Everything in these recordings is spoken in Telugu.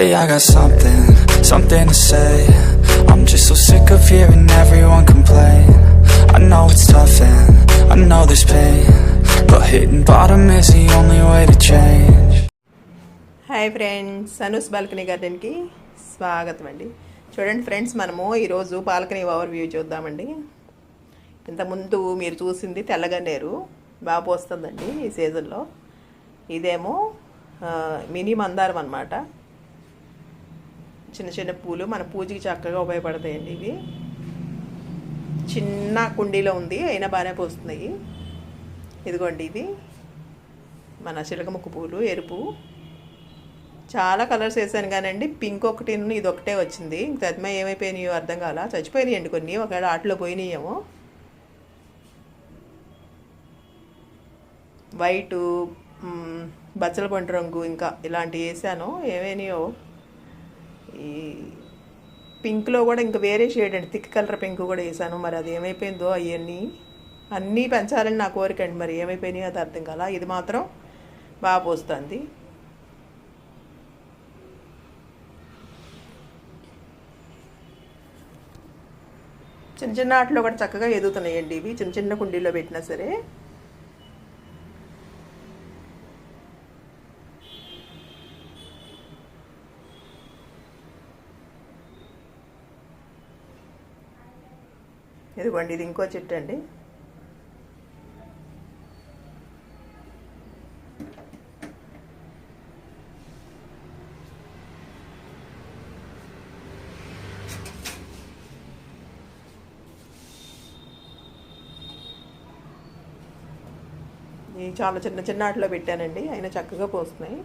Hey, I got something, something to say. I'm just so sick of hearing everyone complain. I know it's tough and I know there's pain. But hitting bottom is the only way to change. Hi friends Anu's balcony గార్డెన్కి స్వాగతం అండి చూడండి ఫ్రెండ్స్ మనము ఈరోజు బాల్కనీ ఓవర్ వ్యూ చూద్దామండి ఇంతకుముందు మీరు చూసింది తెల్లగన్నేరు బాగా పోస్తుందండి ఈ సీజన్లో ఇదేమో మినీ మందారం అనమాట చిన్న చిన్న పూలు మన పూజకి చక్కగా ఉపయోగపడతాయండి ఇవి. చిన్న కుండీలో ఉంది అయినా బాగానే పోస్తున్నాయి. ఇదిగోండి ఇది మన చిలకముక్కు పూలు ఎరుపు. చాలా కలర్స్ వేసాను కానండి పింక్ ఒకటి ఇది ఒకటే వచ్చింది. ఇంక తదిమ ఏమైపోయినాయో అర్థం కాల. చచ్చిపోయినాయండి కొన్ని ఒకవేళ ఆటలో పోయినాయేమో. వైటు బచ్చల పండు రంగు ఇంకా ఇలాంటివి వేసాను. ఏమైనాయో? ఈ పింక్లో కూడా ఇంకా వేరే షేడ్ అండి. థిక్ కలర్ పింక్ కూడా వేసాను. మరి అది ఏమైపోయిందో అవన్నీ అన్నీ పెంచాలని నా కోరిక అండి. మరి ఏమైపోయినాయో అది అర్థం కాల? ఇది మాత్రం బాగా పోస్తుంది. చిన్న చిన్న ఆటలో కూడా చక్కగా ఎదుగుతున్నాయండి ఇవి. చిన్న చిన్న కుండీలో పెట్టినా సరే ఇదిగోండి ఇది ఇంకో చెట్టు అండి. చాలా చిన్న చిన్న ఆటలో పెట్టానండి అయినా చక్కగా పోస్తున్నాయి.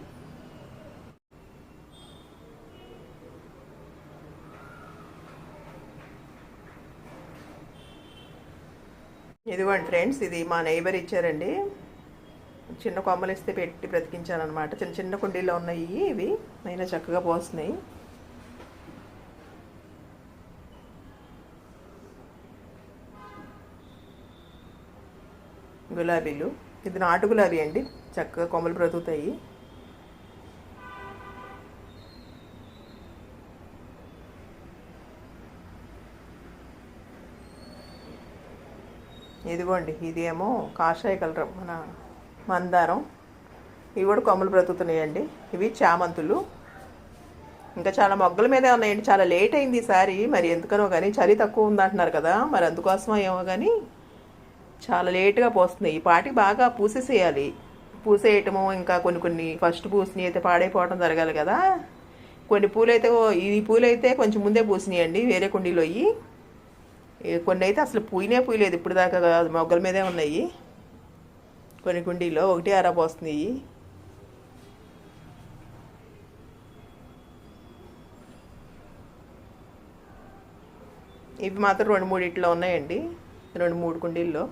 ఇదిగోండి ఫ్రెండ్స్ ఇది మా నైబర్ ఇచ్చారండి. చిన్న కొమ్మలు ఇస్తే పెట్టి బ్రతికించానమాట చిన్న చిన్న కుండీలో ఉన్నాయి ఇవి. అయినా చక్కగా పోస్తున్నాయి. గులాబీలు. ఇది నాటు గులాబీ అండి. చక్కగా కొమ్మలు బ్రతుకుతాయి. ఇదిగోండి ఇదేమో కాషాయ కలర్ మన మందారం. ఇవి కూడా కొమ్మలు బ్రతుకుతున్నాయండి. ఇవి చామంతులు. ఇంకా చాలా మొగ్గల మీదే ఉన్నాయండి. చాలా లేట్ అయింది ఈసారి మరి ఎందుకనో కానీ చలి తక్కువ ఉందంటున్నారు కదా. మరి అందుకోసమో ఏమో కానీ చాలా లేటుగా పోస్తుంది ఈ పాటికి బాగా పూసేసేయాలి. పూసేయటము ఇంకా కొన్ని కొన్ని ఫస్ట్ పూసినవి అయితే పాడైపోవడం జరగాలి కదా. కొన్ని పూలైతే ఈ పూలైతే కొంచెం ముందే పూసినాయండి. వేరే కుండీలో అయ్యి. కొన్ని అయితే అసలు పూయినే పూయలేదు. ఇప్పుడు దాకా మొగ్గల మీదే ఉన్నాయి. కొన్ని కుండీలో ఒకటి అరా పోస్తున్నాయి. ఇవి మాత్రం రెండు మూడిట్లో ఉన్నాయండి. రెండు మూడు కుండీల్లో.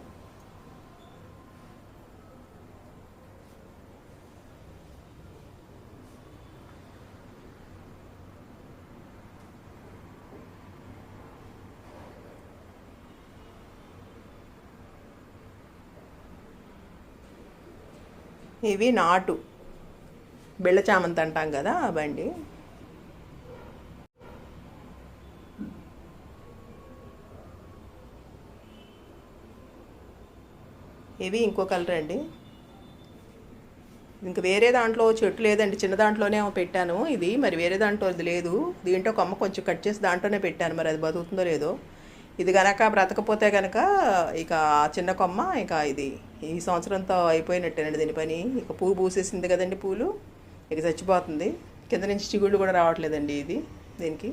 ఇవి నాటు. బెళ్ళ చామంతి అంటాం కదా అవండి ఇవి ఇంకో కలర్ అండి. ఇంక వేరే దాంట్లో చెట్టు లేదండి. చిన్న దాంట్లోనే పెట్టాను ఇది. మరి వేరే దాంట్లో ఇది లేదు. దీంట్లో కొమ్మ కొంచెం కట్ చేసి దాంట్లోనే పెట్టాను. మరి అది బతుకుతుందో లేదో. ఇది గనక బ్రతకపోతే కనుక ఇక చిన్న కొమ్మ ఇక ఇది. ఈ సంవత్సరంతో అయిపోయినట్టేనండి దీని పని. ఇక పువ్వు పూసేసింది కదండి పూలు. ఇక చచ్చిపోతుంది. కింద నుంచి చిగుళ్ళు కూడా రావట్లేదండి ఇది దీనికి.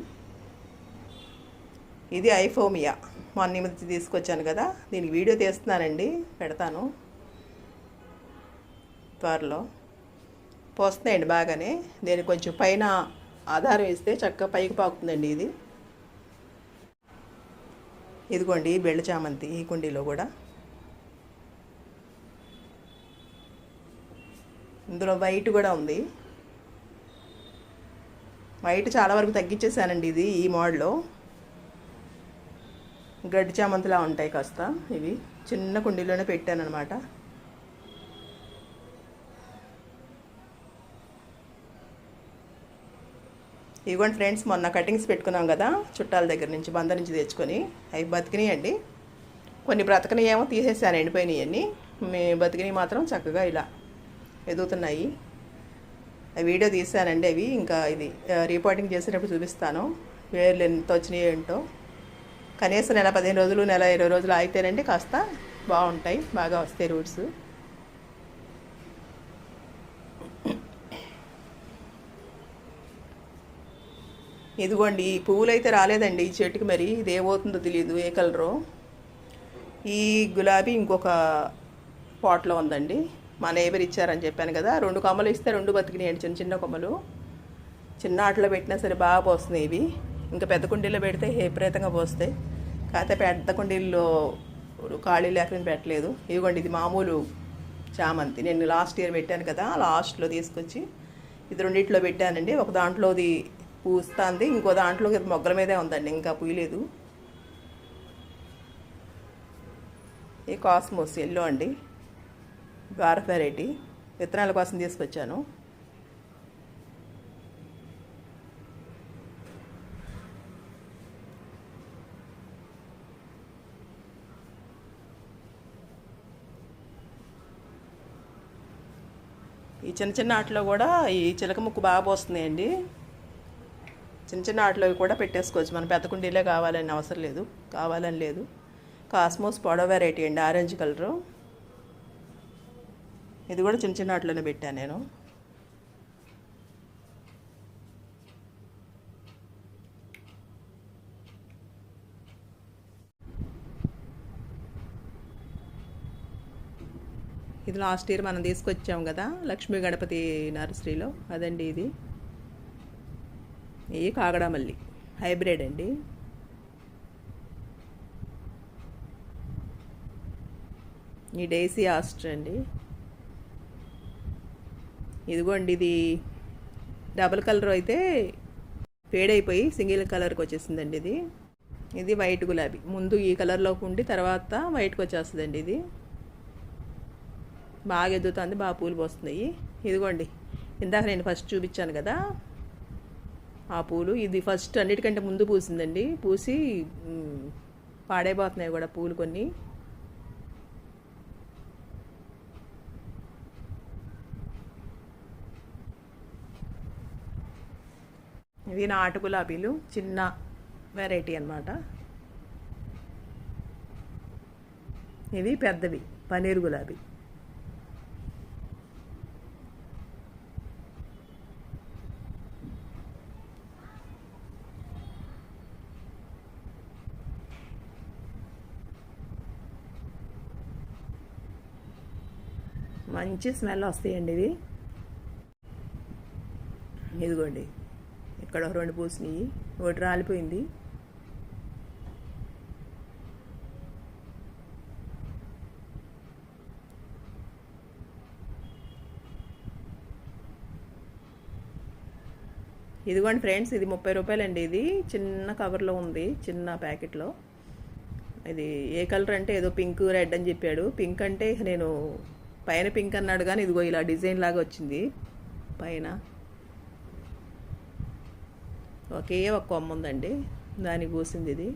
ఇది ఐఫోమియా. మొన్న మధ్య తీసుకొచ్చాను కదా. దీనికి వీడియో తీస్తున్నానండి. పెడతాను. త్వరలో. పోస్తున్నాయండి బాగానే. దీనికి కొంచెం పైన ఆధారం ఇస్తే చక్కగా పైకి పాకుతుందండి ఇది. ఇదిగోండి బెళ్ళ చామంతి ఈ కుండీలో కూడా. ఇందులో వైట్ కూడా ఉంది. వైట్ చాలా వరకు తగ్గించేసానండి ఇది ఈ మోడల్లో గడ్డి చామంతిలా ఉంటాయి కాస్త ఇవి. చిన్న కుండీలోనే పెట్టాను అనమాట ఇవ్వండి ఫ్రెండ్స్ మొన్న కటింగ్స్ పెట్టుకున్నాం కదా చుట్టాల దగ్గర నుంచి బంద నుంచి తెచ్చుకొని. అవి బతికినాయండి. కొన్ని బ్రతకని ఏమో తీసేసాను ఎండిపోయినాయి అన్నీ మీ బతికినవి మాత్రం చక్కగా ఇలా ఎదుగుతున్నాయి. వీడియో తీసానండి అవి. ఇంకా ఇది రిపోర్టింగ్ చేసేటప్పుడు చూపిస్తాను. వేర్లు ఎంత వచ్చినాయి ఏంటో. కనీసం నెల పదిహేను రోజులు నెల ఇరవై రోజులు ఆగితేనండి కాస్త బాగుంటాయి. బాగా వస్తాయి రూట్స్. ఇదిగోండి ఈ పువ్వులు అయితే రాలేదండి. ఈ చెట్టుకి మరి ఇది ఏమవుతుందో తెలియదు ఏ కలరు. ఈ గులాబీ ఇంకొక పాట్లో ఉందండి. మా నేబర్ ఇచ్చారని చెప్పాను కదా రెండు కొమ్మలు ఇస్తే రెండు బతికినాయండి చిన్న చిన్న కొమ్మలు. చిన్న ఆటలో పెట్టినా సరే బాగా పోస్తున్నాయి ఇవి. ఇంకా పెద్ద కుండీలో పెడితే విపరీతంగా పోస్తాయి. కాకపోతే పెద్ద కుండీల్లో ఖాళీ లేకుండా పెట్టలేదు. ఇదిగోండి ఇది మామూలు చామంతి. నేను లాస్ట్ ఇయర్ పెట్టాను కదా లాస్ట్లో తీసుకొచ్చి ఇది రెండిట్లో పెట్టానండి. ఒక దాంట్లోది పూస్తుంది ఇంకో దాంట్లో ఇది మొగ్గల మీదే ఉందండి ఇంకా పూయలేదు. ఈ కాస్మోస్ ఎల్లో అండి. గారఫ్ వెరైటీ విత్తనాల కోసం తీసుకొచ్చాను. ఈ చిన్న చిన్న ఆటలో కూడా ఈ చిలక ముక్కు బాగా పోస్తున్నాయండి. చిన్న చిన్న ఆటలో కూడా పెట్టేసుకోవచ్చు. మనం పెద్ద కుండీలే కావాలని అవసరం లేదు. కావాలని లేదు. కాస్మోస్ పొడవ వెరైటీ అండి. Orange colour. ఇది కూడా చిన్న చిన్న ఆటలోనే పెట్టాను నేను. ఇది లాస్ట్ ఇయర్ మనం తీసుకొచ్చాం కదా లక్ష్మీ గణపతి నర్సరీలో. అదండి ఇది. ఇది కాగడామల్లి. హైబ్రిడ్ అండి. ఈ డేసీ ఆస్టర్ అండి ఇదిగోండి ఇది డబుల్ కలర్ అయితే పేడైపోయి సింగిల్ కలర్కి వచ్చేసిందండి ఇది. ఇది వైట్ గులాబీ. ముందు ఈ కలర్లోకి ఉండి తర్వాత వైట్కి వచ్చేస్తుందండి ఇది. బాగా ఎదుగుతుంది బాగా పూలు పోస్తున్నాయి. ఇదిగోండి ఇందాక నేను ఫస్ట్ చూపించాను కదా ఆ పూలు. ఇది ఫస్ట్ అన్నిటికంటే ముందు పూసిందండి. పూసి పాడైపోతున్నాయి కూడా పూలు కొన్ని. ఇది నాటు గులాబీలు చిన్న వెరైటీ అన్నమాట. ఇవి పెద్దవి పన్నీర్ గులాబీ. మంచి స్మెల్ వస్తాయండి ఇవి. ఇదిగోండి. ఇక్కడ రెండు పూసినాయి ఒకటి రాలిపోయింది. ఇదిగోండి ఫ్రెండ్స్ ఇది ముప్పై రూపాయలండి. ఇది చిన్న కవర్లో ఉంది చిన్న ప్యాకెట్లో. ఇది ఏ కలర్ అంటే ఏదో పింక్ రెడ్ అని చెప్పాడు. పింక్ అంటే నేను పైన పింక్ అన్నాడు కానీ ఇదిగో ఇలా డిజైన్ లాగా వచ్చింది. పైన ఒకే ఒక కొమ్మ ఉందండి. దాని పూసింది ఇది.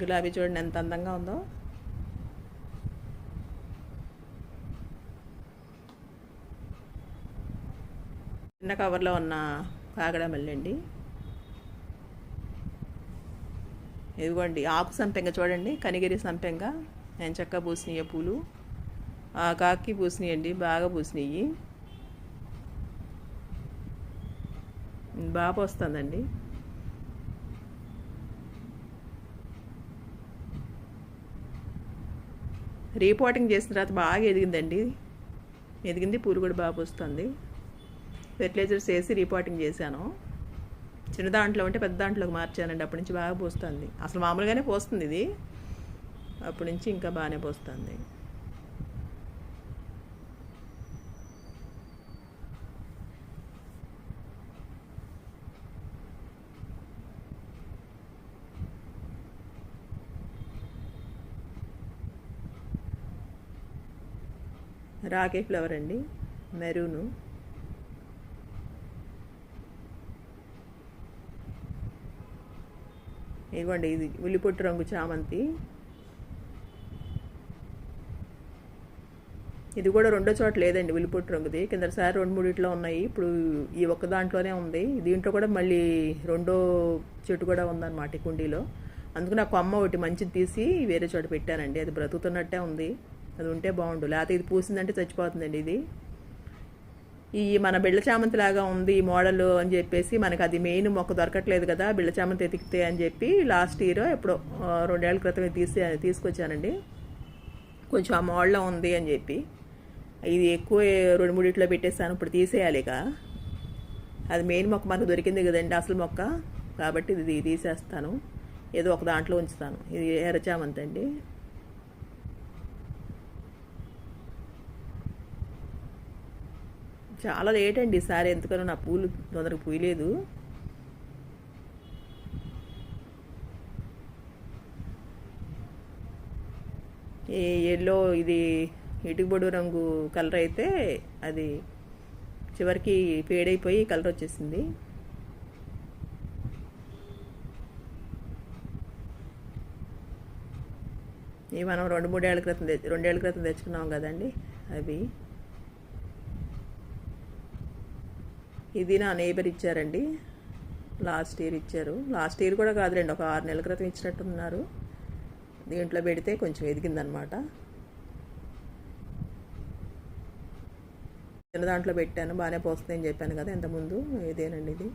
గులాబీ చూడండి ఎంత అందంగా ఉందో. చిన్న కవర్లో ఉన్న కాగడ మల్లండి ఇదిగోండి ఆకు సంపెంగ చూడండి కనిగిరి సంపెంగ నేను చక్కగా పూసినాయి పూలు ఆ కాకి పూసినాయండి బాగా పూసినాయి. బాగా వస్తుందండి రీపోటింగ్ చేసిన తర్వాత బాగా ఎదిగిందండి. ఎదిగింది పూలు కూడా బాగా వస్తుంది ఫెర్టిలైజర్స్ వేసి రీపోటింగ్ చేశాను. చిన్న దాంట్లో ఉంటే పెద్ద దాంట్లోకి మార్చానండి. అప్పటి నుంచి బాగా పోస్తుంది. అసలు మామూలుగానే పోస్తుంది ఇది. అప్పటి నుంచి ఇంకా బాగానే పోస్తుంది. రాకే ఫ్లవర్ అండి. మెరూను. ఇదిగోండి ఇది ఉల్లిపొట్టు రంగు చామంతి. ఇది కూడా రెండో చోట లేదండి ఉల్లిపొట్టు రంగుది. కిందసారి రెండు మూడిట్లో ఉన్నాయి. ఇప్పుడు ఈ ఒక్క దాంట్లోనే ఉంది. దీంట్లో కూడా మళ్ళీ రెండో చెట్టు కూడా ఉందన్నమాట ఈ కుండీలో. అందుకు నాకు అమ్మ ఒకటి మంచిది తీసి వేరే చోట పెట్టానండి. అది బ్రతుకుతున్నట్టే ఉంది. అది ఉంటే బాగుండు. లేకపోతే ఇది పూసిందంటే చచ్చిపోతుందండి ఇది. ఈ మన బిళ్ళ చామంతి లాగా ఉంది ఈ మోడల్ అని చెప్పేసి మనకు అది మెయిన్ మొక్క దొరకట్లేదు కదా బిళ్ళ చామంతి ఎతికితే అని చెప్పి లాస్ట్ ఇయర్ ఎప్పుడో రెండేళ్ళ క్రితం తీసి తీసుకొచ్చానండి. కొంచెం ఆ మోడల్లో ఉంది అని చెప్పి. ఇది ఎక్కువ రెండు మూడిట్లో పెట్టేస్తాను ఇప్పుడు తీసేయాలి ఇక. అది మెయిన్ మొక్క మనకు దొరికింది కదండి అసలు మొక్క. కాబట్టి ఇది తీసేస్తాను. ఏదో ఒక దాంట్లో ఉంచుతాను. ఇది ఎర్రచామంతి అండి. చాలా లేట్ అండి ఈసారి ఎందుకనో నా పూలు తొందరగా పూయలేదు. ఈ ఎల్లో ఇది ఇటుకబొడు రంగు కలర్ అయితే అది చివరికి పేడైపోయి కలర్ వచ్చేసింది. ఇవి మనం రెండు మూడేళ్ళ క్రితం తెచ్చి రెండేళ్ళ క్రితం తెచ్చుకున్నాం కదండి అవి. ఇది నా నేబర్ ఇచ్చారండి. లాస్ట్ ఇయర్ ఇచ్చారు. లాస్ట్ ఇయర్ కూడా కాదులేండి ఒక ఆరు నెలల క్రితం ఇచ్చినట్టున్నారు. దీంట్లో పెడితే కొంచెం ఎదిగిందనమాట చిన్న దాంట్లో పెట్టాను బాగానే పోస్తుందని చెప్పాను కదా ఇంతకుముందు ఇదేనండి ఇది.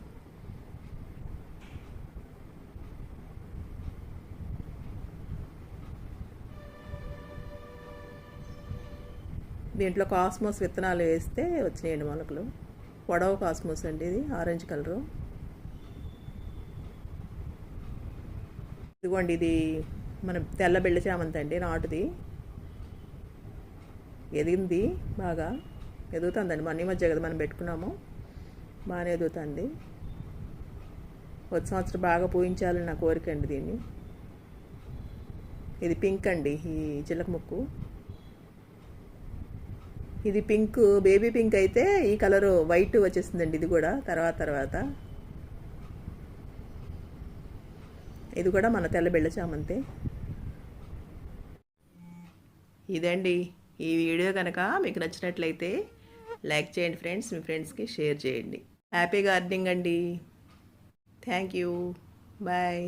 దీంట్లో కాస్మోస్ విత్తనాలు వేస్తే వచ్చినాయండి మొలకలు. పొడవ కాస్మోస్ అండి ఇది ఆరెంజ్ కలరు. ఇదిగోండి ఇది మన తెల్ల బెళ్ళ చామంతి అండి నాటుది. ఎదిగింది బాగా ఎదుగుతుందండి. మన ఈ మధ్య కదా మనం పెట్టుకున్నాము బాగానే ఎదుగుతుంది. వచ్చే సంవత్సరం బాగా పూయించాలని నా కోరిక అండి దీన్ని. ఇది పింక్ అండి ఈ చిలక ముక్కు. ఇది పింక్ బేబీ పింక్ అయితే ఈ కలర్ వైట్ వచ్చేసిందండి ఇది కూడా తర్వాత తర్వాత. ఇది కూడా మన తెల్ల బెళ్ళ ఇదండి ఈ వీడియో కనుక మీకు నచ్చినట్లయితే లైక్ చేయండి ఫ్రెండ్స్ మీ ఫ్రెండ్స్కి షేర్ చేయండి. హ్యాపీ గార్డెనింగ్ అండి. Thank you. బాయ్.